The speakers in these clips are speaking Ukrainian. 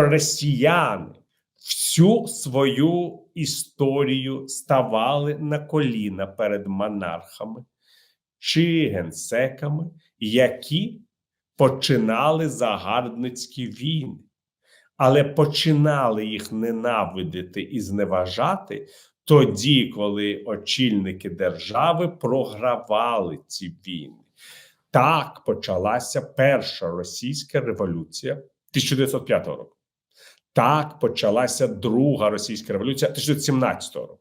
росіяни всю свою історію ставали на коліна перед монархами чи генсеками, які починали загарбницькі війни, але починали їх ненавидити і зневажати тоді, коли очільники держави програвали ці війни. Так почалася перша російська революція 1905 року. Так почалася Друга російська революція 1917 року.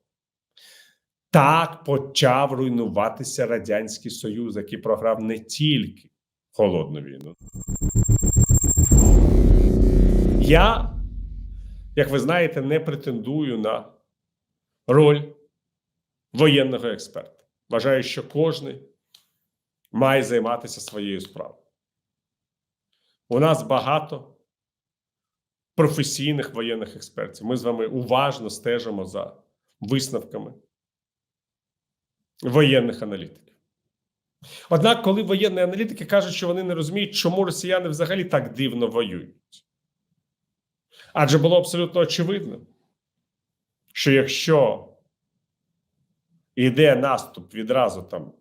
Так почав руйнуватися Радянський Союз, який програв не тільки холодну війну. Я, як ви знаєте, не претендую на роль воєнного експерта. Вважаю, що кожен має займатися своєю справою. У нас багато професійних воєнних експертів. Ми з вами уважно стежимо за висновками воєнних аналітиків. Однак, коли воєнні аналітики кажуть, що вони не розуміють, чому росіяни взагалі так дивно воюють. Адже було абсолютно очевидно, що якщо йде наступ відразу там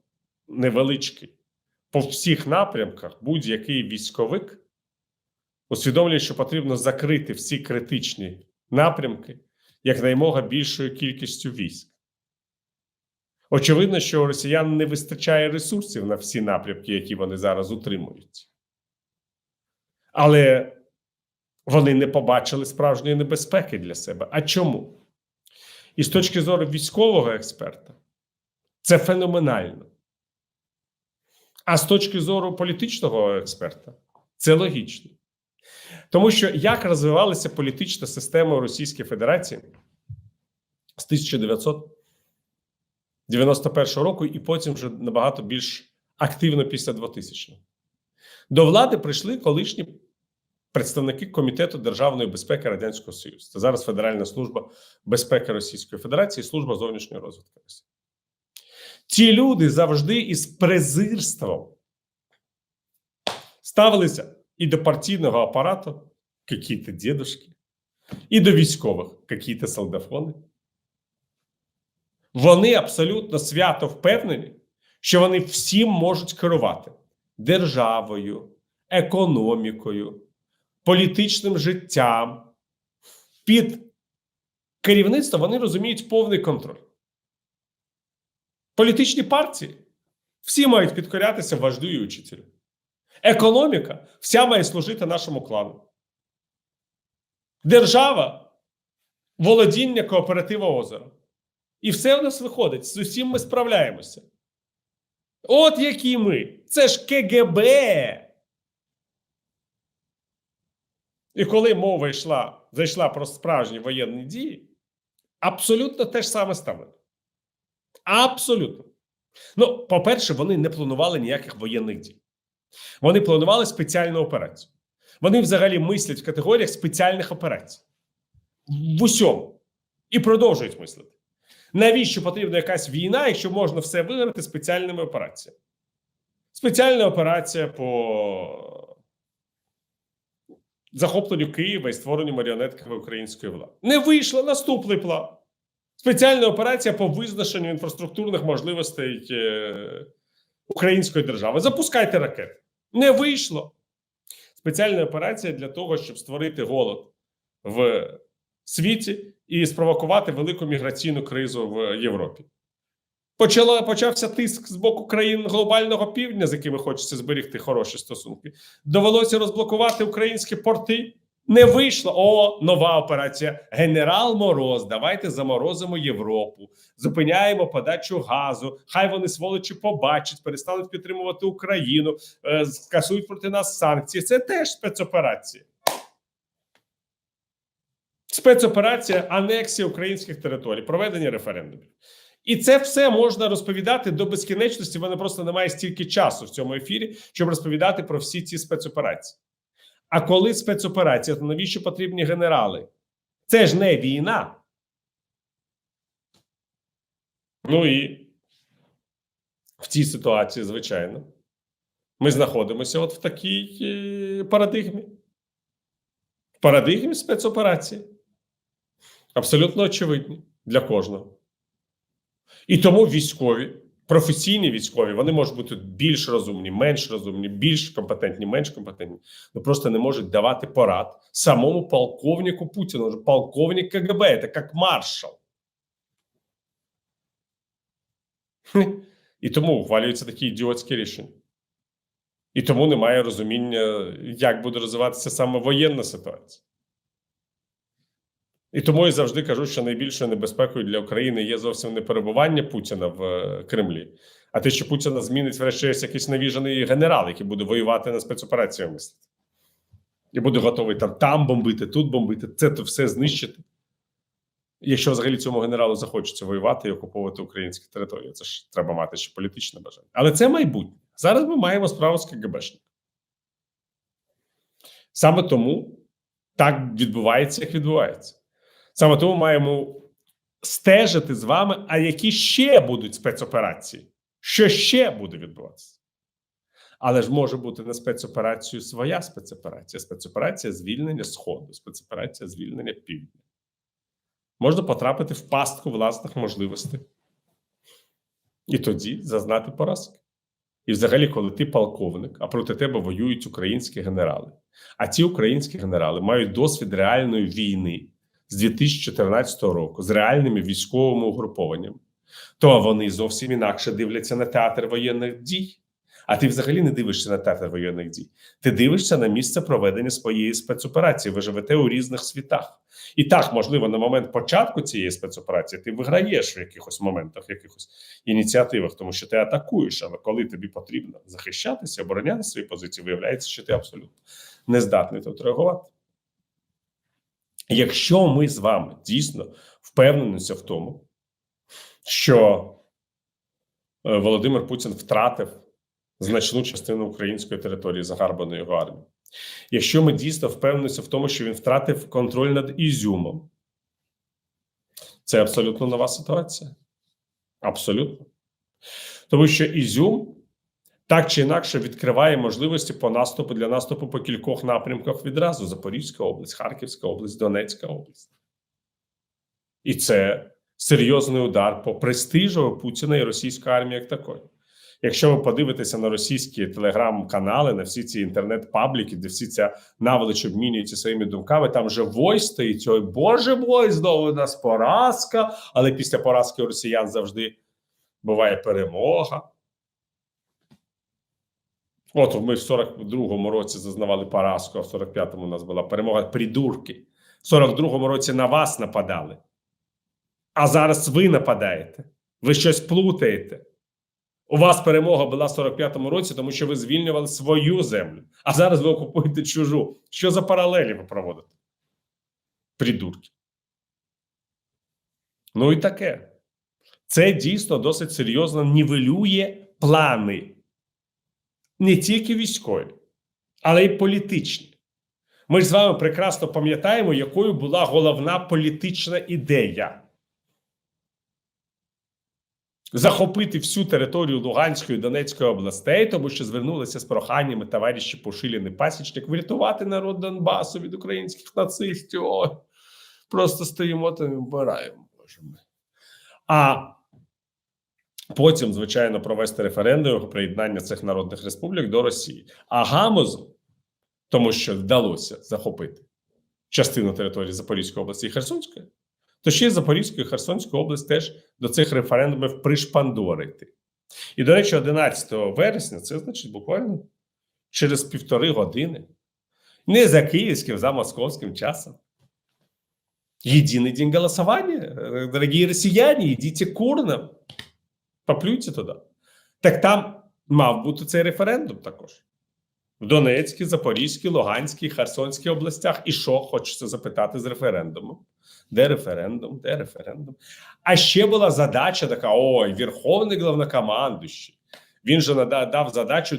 невеличкий по всіх напрямках, будь-який військовик усвідомлює, що потрібно закрити всі критичні напрямки якнаймога більшою кількістю військ. Очевидно, що росіян не вистачає ресурсів на всі напрямки, які вони зараз утримують. Але вони не побачили справжньої небезпеки для себе. А чому? І з точки зору військового експерта, це феноменально. А з точки зору політичного експерта, це логічно. Тому що як розвивалася політична система у Російській Федерації з 1991 року, і потім вже набагато більш активно після 2000 До влади прийшли колишні представники Комітету державної безпеки Радянського Союзу. Це зараз Федеральна служба безпеки Російської Федерації, служба зовнішньої розвитку Росії. Ці люди завжди із презирством ставилися і до партійного апарату какие-то дедушки, і до військових какие-то солдафони. Вони абсолютно свято впевнені, що вони всім можуть керувати державою, економікою, політичним життям. Під керівництво вони розуміють повний контроль. Політичні партії всі мають підкорятися вождю і учителю. Економіка вся має служити нашому клану. Держава володіння кооператива озера. І все в нас виходить. З усім ми справляємося. От які ми. Це ж КГБ. І коли мова йшла, зайшла про справжні воєнні дії, абсолютно те ж саме ставлення. Абсолютно. Ну, по-перше, вони не планували ніяких воєнних дій. Вони планували спеціальну операцію. Вони взагалі мислять в категоріях спеціальних операцій в усьому і продовжують мислити. Навіщо потрібна якась війна, якщо можна все виграти спеціальними операціями? Спеціальна операція по захопленню Києва і створенню маріонеткової української влади. Не вийшло наступний план. Спеціальна операція по визначенню інфраструктурних можливостей е, української держави. Запускайте ракети. Не вийшло. Спеціальна операція для того, щоб створити голод в світі і спровокувати велику міграційну кризу в Європі. Почала, почався тиск з боку країн глобального півдня, з якими хочеться зберігти хороші стосунки. Довелося розблокувати українські порти. Не вийшло. О, нова операція. Генерал Мороз. Давайте заморозимо Європу, зупиняємо подачу газу. Хай вони сволочі побачать, перестануть підтримувати Україну, е, скасують проти нас санкції. Це теж спецоперація. Спецоперація анексія українських територій, проведення референдумів. І це все можна розповідати до безкінечності. Вони просто немає стільки часу в цьому ефірі, щоб розповідати про всі ці спецоперації. А коли спецоперація, то навіщо потрібні генерали? Це ж не війна. Ну і в цій ситуації, звичайно, ми знаходимося от в такій е, парадигмі. в парадигмі спецоперації. Абсолютно очевидні для кожного. І тому військові, професійні військові, вони можуть бути більш розумні, менш розумні, більш компетентні, менш компетентні, але просто не можуть давати порад самому полковнику Путіну. Полковник КГБ, це як маршал. І тому ухвалюються такі ідіотські рішення. І тому немає розуміння, як буде розвиватися саме воєнна ситуація. І тому я завжди кажу, що найбільшою небезпекою для України є зовсім не перебування Путіна в е, Кремлі, а те, що Путіна змінить врешті якийсь навіжений генерал, який буде воювати на спецопераціях мислити. І буде готовий там там бомбити, тут бомбити, це то все знищити. Якщо взагалі цьому генералу захочеться воювати і окуповувати українські території, це ж треба мати ще політичне бажання. Але це майбутнє. Зараз ми маємо справу з КГБшником. Саме тому так відбувається, як відбувається. Саме тому маємо стежити з вами, а які ще будуть спецоперації, що ще буде відбуватися. Але ж може бути на спецоперацію своя спецоперація, спецоперація звільнення Сходу, спецоперація звільнення Півдня. Можна потрапити в пастку власних можливостей. І тоді зазнати поразки. І, взагалі, коли ти полковник, а проти тебе воюють українські генерали, а ці українські генерали мають досвід реальної війни з 2014 року з реальними військовими угрупованнями, то вони зовсім інакше дивляться на театр воєнних дій. А ти взагалі не дивишся на театр воєнних дій. Ти дивишся на місце проведення своєї спецоперації. Ви живете у різних світах. І так, можливо, на момент початку цієї спецоперації ти виграєш в якихось моментах, якихось ініціативах, тому що ти атакуєш. Але коли тобі потрібно захищатися, обороняти свої позиції, виявляється, що ти абсолютно не здатний тут реагувати. Якщо ми з вами дійсно впевненимося в тому, що е, Володимир Путін втратив значну частину української території, загарбаної його армією, якщо ми дійсно впевнимося в тому, що він втратив контроль над Ізюмом, це абсолютно нова ситуація. Абсолютно. Тому що Ізюм так чи інакше відкриває можливості по наступу для наступу по кількох напрямках відразу: Запорізька область, Харківська область, Донецька область. І це серйозний удар по престижу Путіна і російської армії як такої. Якщо ви подивитеся на російські телеграм-канали, на всі ці інтернет-пабліки, де всі ця наволоч обмінюються своїми думками, там вже вой стоїть. Ой, Боже мой, знову у нас поразка. Але після поразки росіян завжди буває перемога. От ми в 42-му році зазнавали поразку, а в 45-му у нас була перемога придурки. В 42-му році на вас нападали. А зараз ви нападаєте. Ви щось плутаєте. У вас перемога була в 45-му році, тому що ви звільнювали свою землю. А зараз ви окупуєте чужу. Що за паралелі ви проводите? Придурки. Ну і таке. Це дійсно досить серйозно нівелює плани. Не тільки військові, але й політичні. Ми ж з вами прекрасно пам'ятаємо, якою була головна політична ідея захопити всю територію Луганської і Донецької областей, тому що звернулися з проханнями товариші Пошилін і Пасічник врятувати народ Донбасу від українських нацистів. Ой, просто стоїмо та вбираємо. Боже мій. А потім, звичайно, провести референдум приєднання цих народних республік до Росії. А гамозу, тому що вдалося захопити частину території Запорізької області і Херсонської, то ще Запорізьку і Херсонську область теж до цих референдумів пришпандорити. І, до речі, 11 вересня, це значить буквально через півтори години, не за київським, за московським часом. Єдиний день голосування. Дорогі росіяни, йдіть курно, поплюйте туди. Так там мав бути цей референдум також. В Донецькій, Запорізькій, Луганській, Херсонській областях. І що хочеться запитати з референдумом? Де референдум? Де референдум? А ще була задача така: ой, Верховний головнокомандуючий. Він же дав задачу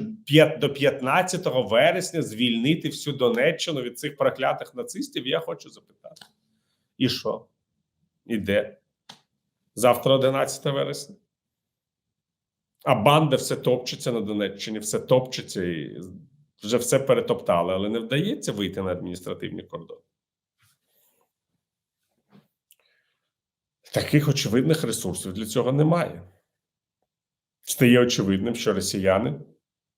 до 15 вересня звільнити всю Донеччину від цих проклятих нацистів. Я хочу запитати. І що? І де? Завтра 11 вересня. А банда все топчеться на Донеччині, все топчеться і вже все перетоптали, але не вдається вийти на адміністративні кордони. Таких очевидних ресурсів для цього немає. Стає очевидним, що росіяни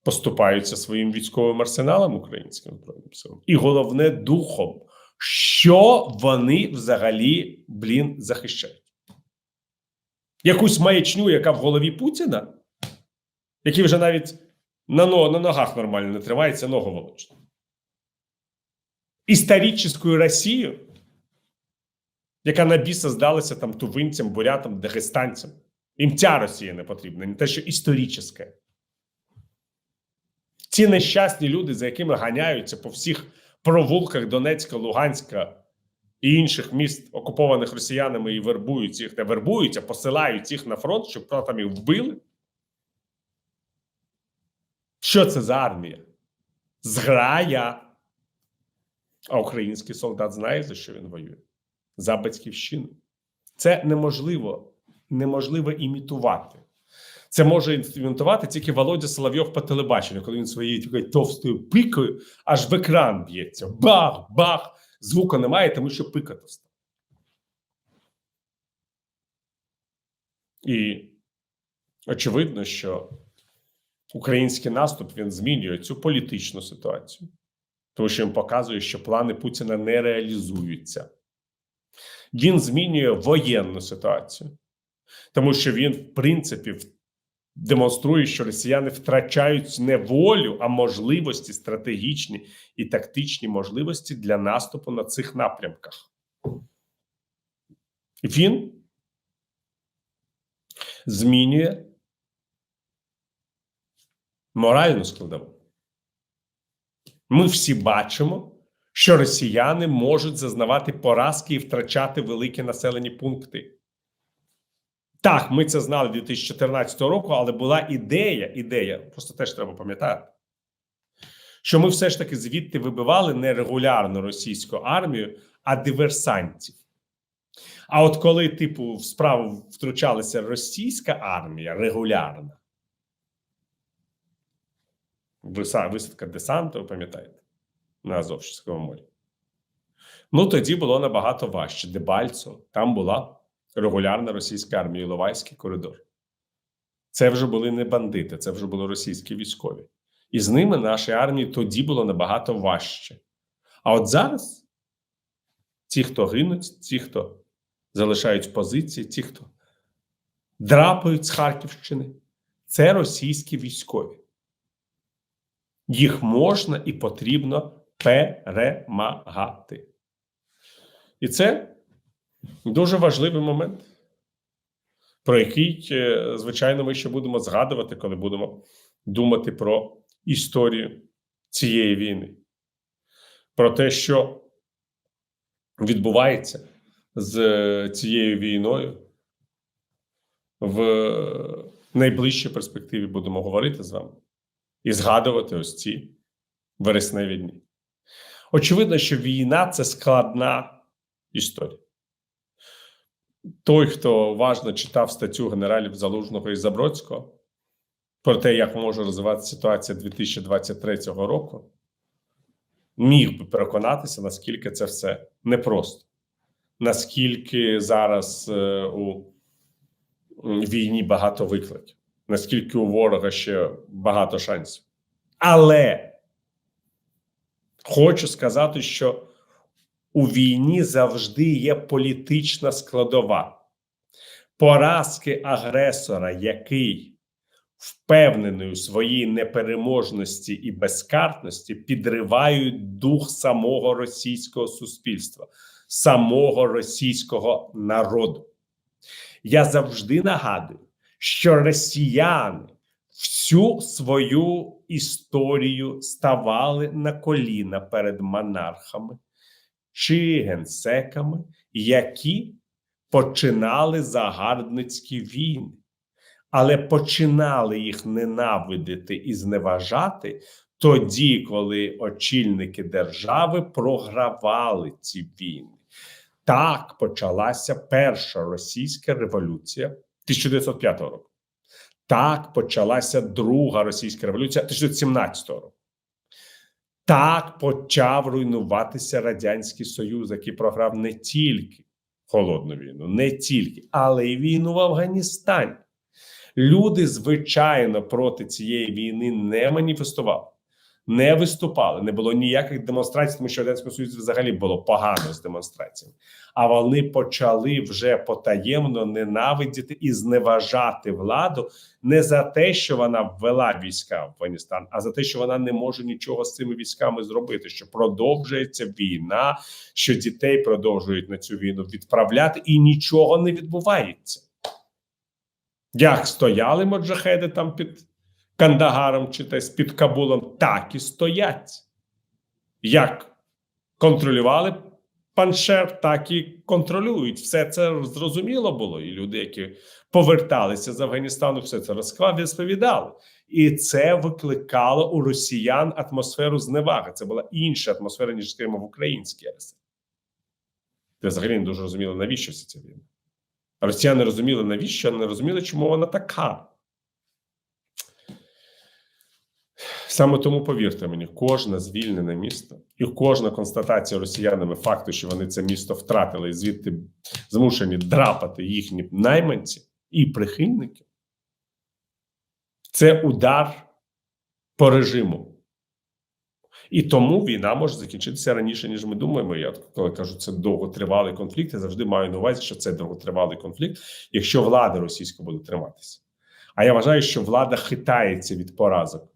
поступаються своїм військовим арсеналом українським збройним силам. І головне духом, що вони взагалі, блін, захищають. Якусь маячню, яка в голові Путіна який вже навіть на, на ногах нормально не тримається, ногу волочить. Історичну Росію, яка на біса здалася там тувинцям, бурятам, дагестанцям. Їм ця Росія не потрібна, не те, що історична. Ці нещасні люди, за якими ганяються по всіх провулках Донецька, Луганська і інших міст, окупованих росіянами, і вербують їх, не вербують, а посилають їх на фронт, щоб там їх вбили. Що це за армія? Зграя. А український солдат знає, за що він воює? За батьківщину. Це неможливо, неможливо імітувати. Це може імітувати тільки Володя Соловйов по телебаченню, коли він своєю товстою пикою аж в екран б'ється. Бах, бах! Звуку немає, тому що пика товста. І очевидно, що український наступ він змінює цю політичну ситуацію, тому що він показує, що плани Путіна не реалізуються. Він змінює воєнну ситуацію, тому що він, в принципі, демонструє, що росіяни втрачають не волю, а можливості, стратегічні і тактичні можливості для наступу на цих напрямках. Він змінює моральну складову. Ми всі бачимо, що росіяни можуть зазнавати поразки і втрачати великі населені пункти. Так, ми це знали 2014 року, але була ідея, ідея, просто теж треба пам'ятати, що ми все ж таки звідти вибивали не регулярну російську армію, а диверсантів. А от коли, типу, в справу втручалася російська армія регулярна, висадка десанту, пам'ятаєте, на Азовському морі. Ну тоді було набагато важче. Дебальцо, там була регулярна російська армія, Іловайський коридор. Це вже були не бандити, це вже були російські військові. І з ними нашій армії тоді було набагато важче. А от зараз ті, хто гинуть, ті, хто залишають позиції, ті, хто драпають з Харківщини, це російські військові. Їх можна і потрібно перемагати. І це дуже важливий момент, про який, е, звичайно, ми ще будемо згадувати, коли будемо думати про історію цієї війни, про те, що відбувається з е, цією війною. В найближчій перспективі будемо говорити з вами і згадувати ось ці вересневі дні. Очевидно, що війна це складна історія. Той, хто уважно читав статтю генералів Залужного і Забродського про те, як може розвиватися ситуація 2023 року, міг би переконатися, наскільки це все непросто, наскільки зараз е, у війні багато викликів, наскільки у ворога ще багато шансів. Але хочу сказати, що у війні завжди є політична складова. Поразки агресора, який впевнений у своїй непереможності і безкартності, підривають дух самого російського суспільства, самого російського народу. Я завжди нагадую, що росіяни всю свою історію ставали на коліна перед монархами чи генсеками, які починали загарбницькі війни, але починали їх ненавидити і зневажати тоді, коли очільники держави програвали ці війни. Так почалася перша російська революція 1905 року. Так почалася друга російська революція 1917 року. Так почав руйнуватися Радянський Союз, який програв не тільки холодну війну, не тільки, але й війну в Афганістані. Люди, звичайно, проти цієї війни не маніфестували, не виступали. Не було ніяких демонстрацій, тому що Радянському Союзі взагалі було погано з демонстраціями. А вони почали вже потаємно ненавидіти і зневажати владу не за те, що вона ввела війська в Афганістан, а за те, що вона не може нічого з цими військами зробити. Що продовжується війна, що дітей продовжують на цю війну відправляти, і нічого не відбувається. Як стояли моджахеди там під Кандагаром чи десь під Кабулом, так і стоять. Як контролювали Паншер, так і контролюють. Все це зрозуміло було. І люди, які поверталися з Афганістану, все це розповідали. І це викликало у росіян атмосферу зневаги. Це була інша атмосфера, ніж скажімо, в українській РСР. Ти взагалі не дуже розуміли, навіщо вся ця війна. Росіяни розуміли, навіщо, не розуміли, чому вона така. Саме тому повірте мені, кожне звільнене місто і кожна констатація росіянами факту, що вони це місто втратили і звідти змушені драпати їхні найманці і прихильники, це удар по режиму. І тому війна може закінчитися раніше, ніж ми думаємо. Я коли кажу, це довготривалий конфлікт. Я завжди маю на увазі, що це довготривалий конфлікт, якщо влада російська буде триматися. А я вважаю, що влада хитається від поразок